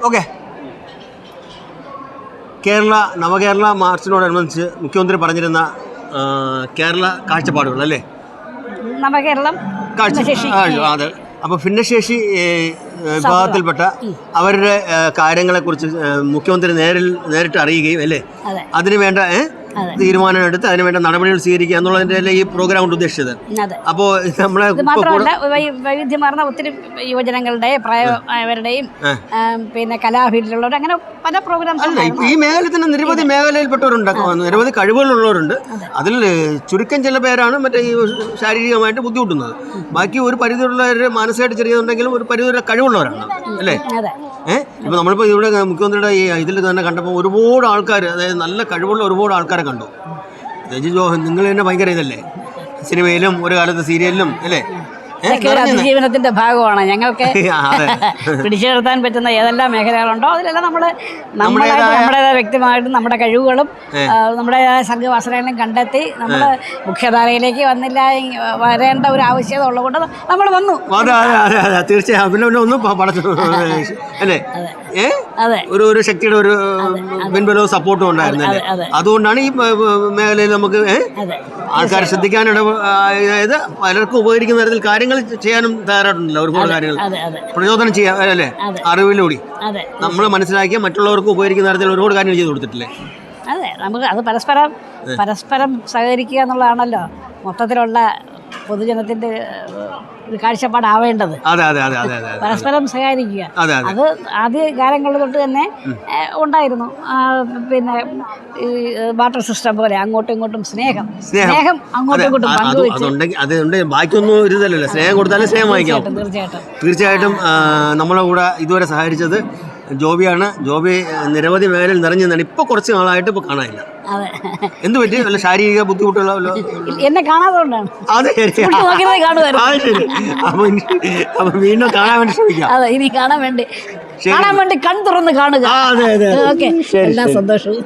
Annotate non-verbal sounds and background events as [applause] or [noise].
Okay Kerala നവകേരള മാർച്ചിനോടനുബന്ധിച്ച് മുഖ്യമന്ത്രി പറഞ്ഞിരുന്ന കേരള കാഴ്ചപ്പാടുകൾ അല്ലേ? നവകേരളം അതെ. അപ്പോൾ ഭിന്നശേഷി വിഭാഗത്തിൽപ്പെട്ട അവരുടെ കാര്യങ്ങളെ കുറിച്ച് മുഖ്യമന്ത്രി നേരിൽ നേരിട്ട് അറിയുകയും അല്ലേ അതിനു വേണ്ട ഏ, അതെ. തീരുമാനം എടുത്ത് അതിന് വേണ്ട നടപടികൾ സ്വീകരിക്കുക എന്നുള്ളതിന്റെ ഈ പ്രോഗ്രാം കൊണ്ട് ഉദ്ദേശിച്ചത്? അപ്പോ അപ്പോൾ നമ്മളെ മാത്രമല്ല വൈവിധ്യമാർന്ന ഒത്തിരി യുവജനങ്ങളുടെ പ്രായവരുടെയും പിന്നെ കലാഫീൽഡിലുള്ളവർ അങ്ങനെ പല പ്രോഗ്രാം ഈ മേഖലയിൽ തന്നെ നിരവധി മേഖലയിൽപ്പെട്ടവരുണ്ട് നിരവധി കഴിവുകളുള്ളവരുണ്ട്. അതിൽ ചുരുക്കം ചില പേരാണ് മറ്റേ ഈ ശാരീരികമായിട്ട് ബുദ്ധിമുട്ടുന്നത്. ബാക്കി ഒരു പരിധിയുള്ളവർ മാനസികമായിട്ട് ചെറിയതുണ്ടെങ്കിലും ഒരു പരിധി പരിധിയുള്ള കഴിവുള്ളവരാണ് അല്ലേ? ഏഹ് ഇപ്പൊ നമ്മളിപ്പോ ഇവിടെ മുഖ്യമന്ത്രിയുടെ ഈ ഇതിൽ തന്നെ കണ്ടപ്പോൾ ഒരുപാട് ആൾക്കാർ അതായത് നല്ല കഴിവുള്ള ഒരുപാട് ആൾക്കാരെ കണ്ടു. രഞ്ജിത് ജോഹൻ നിങ്ങൾ തന്നെ ഭയങ്കര ഇതല്ലേ? സിനിമയിലും ഒരു കാലത്ത് സീരിയലിലും അല്ലേ? ജീവനത്തിന്റെ ഇതൊക്കെ ഒരു അതിജീവനത്തിന്റെ ഭാഗമാണ്. ഞങ്ങൾക്ക് [laughs] [laughs] പിടിച്ചു നിർത്താൻ പറ്റുന്ന ഏതെല്ലാം മേഖലകളുണ്ടോ അതിലെല്ലാം നമ്മൾ നമ്മുടേതായ നമ്മുടേതായ വ്യക്തിമായിട്ടും നമ്മുടെ കഴിവുകളും നമ്മുടേതായ സംഘവാസനകളും കണ്ടെത്തി നമ്മൾ മുഖ്യധാരയിലേക്ക് വന്നില്ല വരേണ്ട ഒരു ആവശ്യകത ഉള്ളതുകൊണ്ട് നമ്മൾ വന്നു. തീർച്ചയായും. പിന്നെ പിന്നെ ഒന്നും [laughs] അല്ലേ? ഒരു ഒരു ശക്തിയുടെ ഒരു പിൻബലവും സപ്പോർട്ടും ഉണ്ടായിരുന്നല്ലേ. അതെ, അതെ. അതുകൊണ്ടാണ് ഈ മേഖലയിൽ നമുക്ക് ആൾക്കാരെ ശ്രദ്ധിക്കാനിട അതായത് പലർക്കും ഉപകരിക്കുന്ന തരത്തിൽ കാര്യങ്ങൾ ചെയ്യാനും തയ്യാറായിട്ടുണ്ടല്ലോ ഒരുപാട് കാര്യങ്ങൾ. പ്രചോദനം ചെയ്യാം അല്ലേ. അറിവിലൂടെ. നമ്മൾ മനസ്സിലാക്കിയ മറ്റുള്ളവർക്ക് ഉപകരിക്കുന്ന തരത്തിൽ ഒരുപാട് കാര്യങ്ങൾ ചെയ്തു കൊടുത്തിട്ടില്ലേ? അതെ നമുക്ക് അത് പരസ്പരം പരസ്പരം സഹകരിക്കുക എന്നുള്ളതാണല്ലോ മൊത്തത്തിലുള്ള പൊതുജനത്തിന്റെ ഒരു കാഴ്ചപ്പാടാവേണ്ടത്. അതെ അതെ അതെ അതെ അതെ. പരസ്പരം സഹകരിക്കുക. അതെ ആദ്യ കാലങ്ങളിൽ തൊട്ട് തന്നെ ഉണ്ടായിരുന്നു. പിന്നെ ഈ വാട്ടർ സിസ്റ്റം പോലെ അങ്ങോട്ടും ഇങ്ങോട്ടും സ്നേഹം. സ്നേഹം. അങ്ങോട്ടും ഇങ്ങോട്ടും അതുണ്ടെങ്കിൽ ബാക്കിയൊന്നും സ്നേഹം കൊടുത്താലേ സ്നേഹം വാങ്ങിക്കാം തീർച്ചയായിട്ടും തീർച്ചയായിട്ടും. നമ്മളെ കൂടെ ഇതുവരെ സഹായിച്ചത് ജോബിയാണ്. ജോബി നിരവധി മേഖലയിൽ നിറഞ്ഞു നിന്നാണ്. ഇപ്പൊ കുറച്ച് നാളായിട്ട് ഇപ്പൊ കാണാനില്ല. അതെ. എന്ത് പറ്റി? വല്ല ശാരീരിക ബുദ്ധിമുട്ടുള്ള വല്ല- എന്നെ കാണാതുകൊണ്ടാണ് അതെ. ശരി ആ ശരി. അപ്പൊ ഇനി- അപ്പൊ വീണ്ടും കാണാൻ വേണ്ടി ശ്രമിക്കാം. അതെ ഇനി കാണാൻ വേണ്ടി കാണാൻ വേണ്ടി കൺ തുറന്ന് കാണുക. ആ അതെ അതെ അതെ. ഓക്കെ. ശരി, എല്ലാ ശരി. സന്തോഷവും.